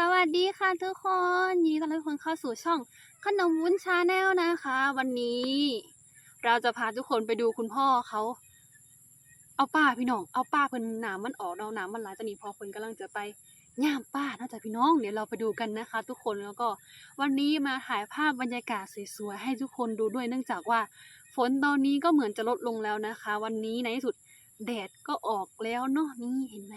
สวัสดีค่ะทุกคนยินดีต้อนรับทุกคนเข้าสู่ช่องขนมวุ้นชาแนลนะคะ วันนี้ เราจะพาทุกคนไปดูคุณพ่อเขาเอาป้าพี่น้องเอาป้าเพิ่นหนามมันออกเราหนามมันหลายตอนนี้พอเพิ่นกำลังจะไปย่ามป้าน่าจะพี่น้องเดี๋ยวเราไปดูกันนะคะ ทุกคนแล้วก็วันนี้มาถ่ายภาพบรรยากาศสวยๆให้ทุกคนดูด้วยเนื่องจากว่า ฝนตอนนี้ก็เหมือนจะลดลงแล้วนะคะ วันนี้ในที่สุดแดดก็ออกแล้วเนาะนี่เห็นไหม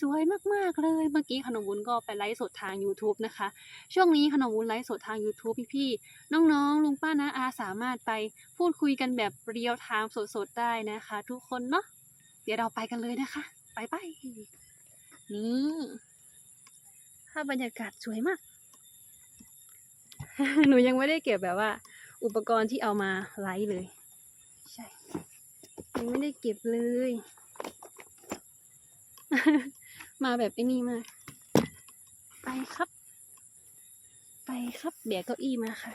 สวยมากๆเลย เมื่อกี้ขนมวุ้นก็ไปไลฟ์สดทาง YouTube นะคะ ช่วงนี้ขนมวุ้นไลฟ์สดทาง YouTube พี่ๆ น้องๆ ลุงป้านะอาสามารถไปพูดคุยกันแบบเรียลไทม์สดๆ ได้นะคะ ทุกคนเนาะ เดี๋ยวเราไปกันเลยนะคะ ไปไปนี่ภาพบรรยากาศสวยมาก หนูยังไม่ได้เก็บแบบว่า อุปกรณ์ที่เอามาไลฟ์เลย ใช่ ยังไม่ได้เก็บเลย มาแบบไอ้นี่มาก ไปครับ ไปครับเบียเก้าอี้มาค่ะ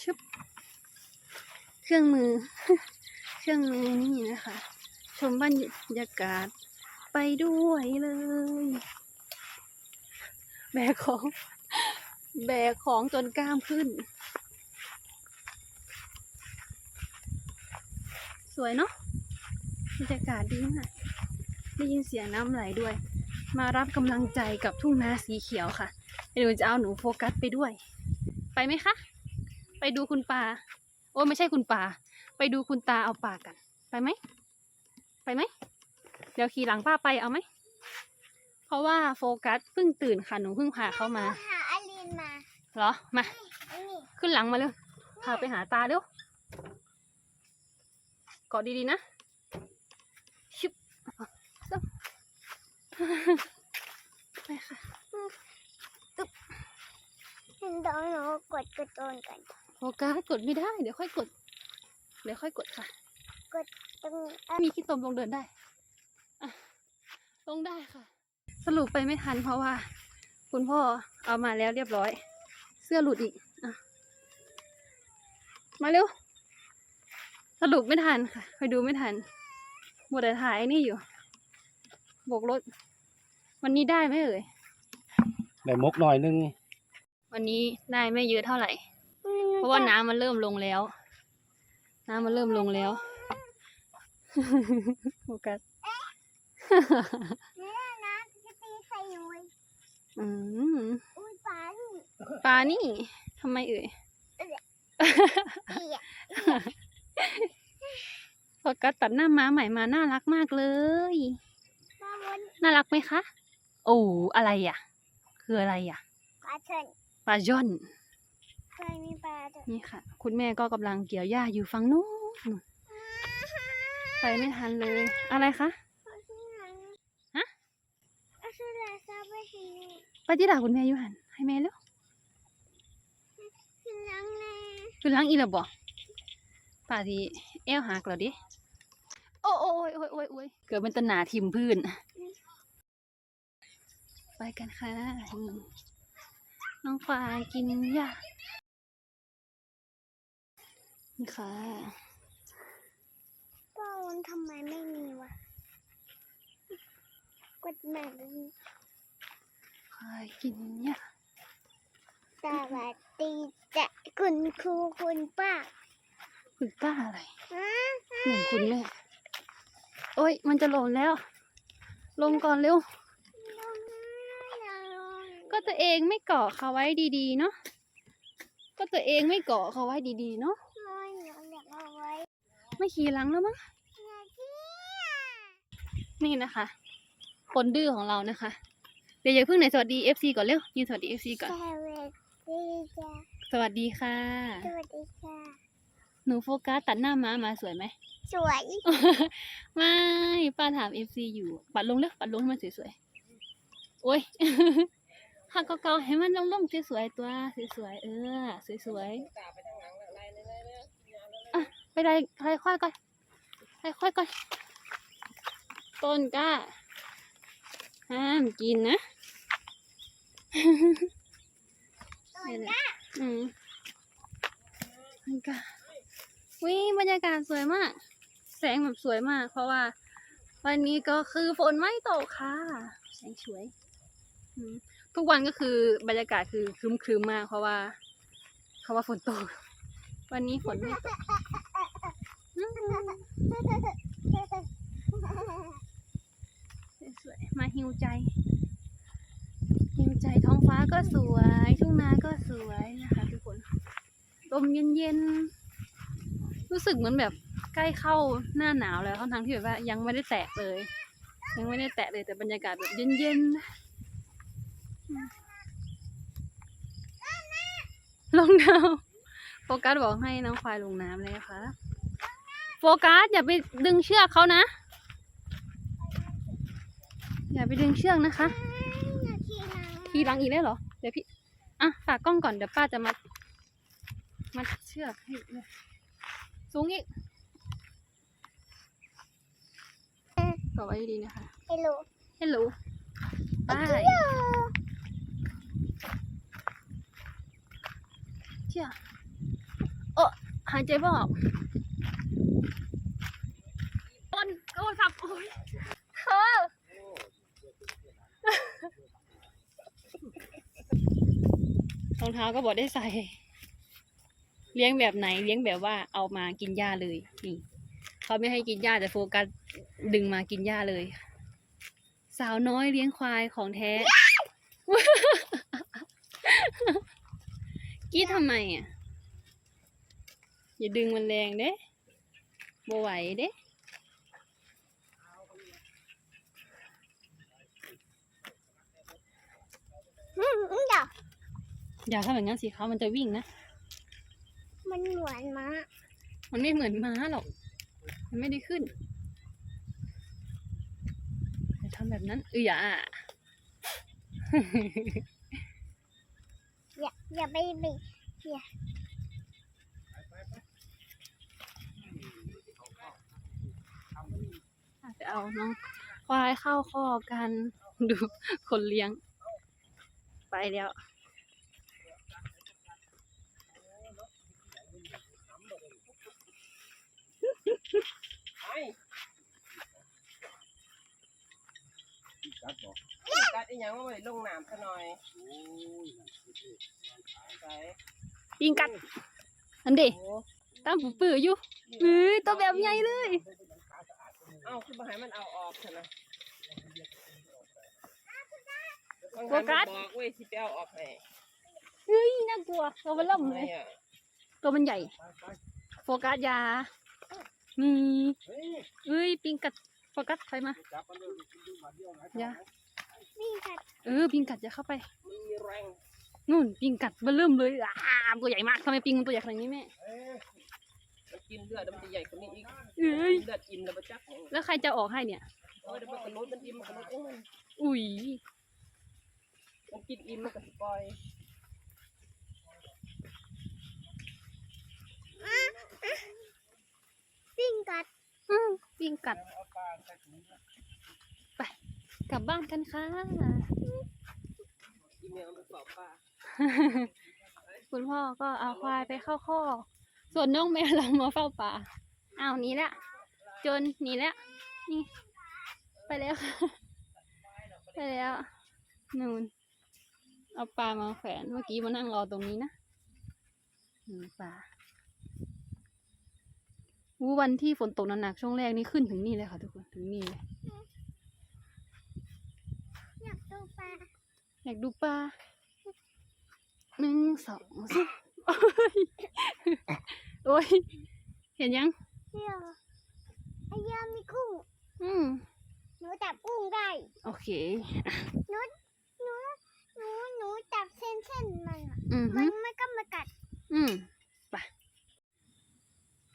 ชึบเครื่องมือ เครื่องมือนี่นะคะ ชมบรรยากาศไปด้วยเลย แบกของ แบกของจนกล้ามขึ้น สวยเนาะบรรยากาศดีมาก ได้ยินเสียงน้ำไหลด้วย มารับกำลังใจกับทุ่งนาสีเขียวค่ะเดี๋ยวหนูจะเอาหนูโฟกัสไปด้วย ไปไหมคะ ไปดูคุณปาโอ้ไม่ใช่คุณปาไปดูคุณตาเอาปลากัน ไปไหม ไปไหม เดี๋ยวขี่หลังป้าไปเอาไหม เพราะว่าโฟกัสเพิ่งตื่นค่ะหนูเพิ่งพาเขามาหาอลินมาเหรอมาอันนี้ขึ้นหลังมาเร็วพาไปหาตาเร็วเกาะดีๆนะชุบตึ๊บ ไปค่ะฉันต้องหนูกดกระโจนกันโฟกัสกดไม่ได้ เดี๋ยวค่อยกด เดี๋ยวค่อยกดค่ะตรงอะมีขี้ตมลงเดินได้อะลงได้ค่ะ สรุปไปไม่ทันเพราะว่า คุณพ่อเอามาแล้วเรียบร้อย เสื้อหลุดอีกอะมาเร็ว สรุปไม่ทันค่ะ ไปดูไม่ทันหมดแต่ถ่ายไอ้นี่อยู่โบกรถ วันนี้ได้ไหมเอ่ยได้มกหน่อยนึง วันนี้ได้ไม่เยอะเท่าไหร่ เพราะว่าน้ำมันเริ่มลงแล้ว น้ำมันเริ่มลงแล้วโฟกัสเนี่ยนะจะตีใส่หนูไว้อืมอุ้ยปลานี่ปลานี่ทำไมเอ่ยเอียโฟกัสตัดหน้าม้าใหม่มาน่ารักมากเลยปลาบนน่ารักไหมคะ โอ้อะไรอะ คืออะไรอะปลาเชิญปลาย่อนเคยมีปลาเชิญนี่ค่ะ คุณแม่ก็กำลังเกี่ยวหญ้าอยู่ฝั่งนู้นไปไม่ทันเลย อะไรคะฮะเอาสุราซาไปให้ไปที่ด่าคุณแม่อยู่หันให้แม่แล้วขึ้นลังแน่คือล้างอีแล้วบอกป่าทีเอวหักแล้วดิโอ้โอ้ยโอ้ยโอ้ยโอ้ยเกิดเป็นตนาทิมพื้น ไปกันค่ะนี่น้องควายกินหญ้านี่ค่ะปลาวนทำไมไม่มีวะกดแม่ดูควายกินหญ้าสวัสดีจ้ะคุณครูคุณป้า คุณป้าอะไรฮะเหมือนคุณแม่โอ้ยมันจะหล่นแล้ว ลงก่อนเร็ว ก็ตัวเองไม่เกาะเขาไว้ดีๆเนาะก็ตัวเองไม่เกาะเขาไว้ดีๆเนาะไม่ขี่หลังแล้วมั้งนี่นะคะ คนดื้อของเรานะคะ เดี๋ยวอย่าเพิ่งไหนสวัสดี FC ก่อนเร็วยืนสวัสดี FC ก่อนสวัสดีจ้ะสวัสดีค่ะ สวัสดีค่ะ หนูโฟกัสตัดหน้าม้ามาสวยไหมสวย ไม่ป้าถาม FC อยู่ ปัดลงเร็วปัดลงให้มันสวยๆโอ้ย หักเก่าๆให้มันลงๆสวยๆตัวสวยๆเออสวยๆอะไปได้ค่อยๆก่อนค่อยๆก่อนต้นกล้าห้ามกินนะต้นนี่แหละอืมต้นกล้าวิบรรยากาศสวยมาก แสงแบบสวยมาก เพราะว่า วันนี้ก็คือฝนไม่ตกค่ะ แสงสวยอืม ทุกวันก็คือบรรยากาศคือครึมๆมมาก เพราะว่า เพราะว่าฝนตก วันนี้ฝนไม่ตกสวยมาหิวใจ หิวใจท้องฟ้าก็สวย ทุ่งนาก็สวยนะคะทุกคนลมเย็นๆ รู้สึกเหมือนแบบใกล้เข้าหน้าหนาวแล้วทั้งๆที่แบบว่ายังไม่ได้แตะเลย ยังไม่ได้แตะเลยแต่บรรยากาศแบบเย็นๆ ลงน้ำโฟกัสบอกให้น้องควายลงน้ำเลยค่ะ โฟกัสอย่าไปดึงเชือกเขานะ อย่าไปดึงเชือกนะคะทีหลังอีกแล้วเหรอ เดี๋ยวพี่ อะฝากกล้องก่อนเดี๋ยวป้าจะมัด มัดเชือกให้เลยสูงอีกต่อไว้ดีๆนะคะฮัลโหล ฮัลโหลไป เชี่ยโอ้หายใจไม่ออกต้นโอ้สับโอ้ยเธอรองเท้าก็บอกได้ใส่ เลี้ยงแบบไหน เลี้ยงแบบว่าเอามากินหญ้าเลยนี่เขาไม่ให้กินหญ้าแต่โฟกัสดึงมากินหญ้าเลย สาวน้อยเลี้ยงควายของแท้ กี้ทำไมอะ อย่าดึงมันแรงเด้บ่ไหวเด้อืมเดี๋ยวอย่าทำแบบนั้นสิเขามันจะวิ่งนะ มันเหมือนม้ามันไม่เหมือนม้าหรอก มันไม่ได้ขึ้นอย่าทำแบบนั้นเอออย่า อย่าอย่าไปไปอย่าไปเอาน้องควายเข้าคอกกัน ดูคนเลี้ยง ไปแล้วกัดอีหยังว่าไปลงน้ำซะหน่อย ใส่ปิงกัดอันเด็โอ้ตามปื้อๆอยู่เฮ้ยตัวแบบใหญ่เลยเอ้าคือบ่ให้มันเอาออกเถอะนะโฟกัสบอกเว้ยสิไปเอาออกให้เฮ้ยน่ากลัวตัวมันล่มทำเลไมยอะตัวมันใหญ่ โฟกัสยานี่เอ้ยปิงกัดโฟกัสถอยมาอย่าวิ่งกัดเออปิงกัดอย่าเข้าไปมันมีแรง นู่นปิงกัดมันเริ่มเลยอ่าตัวใหญ่มากทำไมปิงมันตัวใหญ่ขนาดนี้แม่มันกินเลือดแล้วมันจะใหญ่กว่านี้อีกเอ้ยเลือดอิ่มแล้วมันจักแล้วใครจะออกให้เนี่ยโอ้ยเดี๋ยวมันกระโดดมันอิ่มมันกระโดดเองมันอุ้ยมันกินอิ่มมันก็สปล่อยวิ่งกัดอืมปิงกัด ไป กลับบ้านกันค่ะอีเมลมันสอบป้า คุณพ่อก็เอาควายไปเข้าข้อกส่วนน้องแมวเรามาเฝ้าป่าอ้าวหนี้ละจนหนีแล้วนี่ ไปแล้วค่ะไปแล้วนู่นเอาปลามาแขวนเมื่อกี้มานั่งรอตรงนี้นะอืมปลาวูวันที่ฝนตกหนักๆช่วงแรกนี่ขึ้นถึงนี่เลยค่ะทุกคนถึงนี่เลยอยากดูปลาอยากดูปลา หนึ่งสองสามโอ้ย เห็นยังเดี๋ยวไอ้ยามีกุ้งอืมหนูจับกุ้งได้ โอเค หนูหนูหนูหนูจับเส้นเส้นมันอะอืมมัฮึนไม่ก็มากัด อืมไป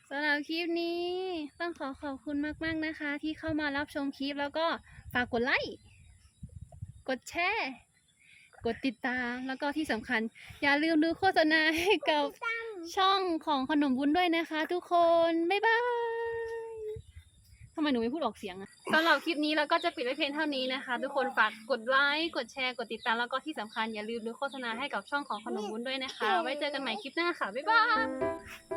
สำหรับคลิปนี้ ต้องขอขอบคุณมาก ๆ นะคะ ที่เข้ามารับชมคลิปแล้วก็ฝากกดไลค์ กดแชร์ กดติดตาม แล้วก็ที่สำคัญ อย่าลืมดูโฆษณาให้กับช่องของขนมบุญด้วยนะคะ ทุกคน บ๊ายบายทำไมหนูไม่พูดออกเสียงอะสำหรับคลิปนี้เราก็จะปิดไว้เพียงเท่านี้นะคะ ทุกคนฝากกดไลค์กดแชร์กดติดตามแล้วก็ที่สำคัญอย่าลืมดูโฆษณาให้กับช่องของขนมบุญด้วยนะคะ ไว้เจอกันใหม่คลิปหน้าค่ะ บ๊ายบาย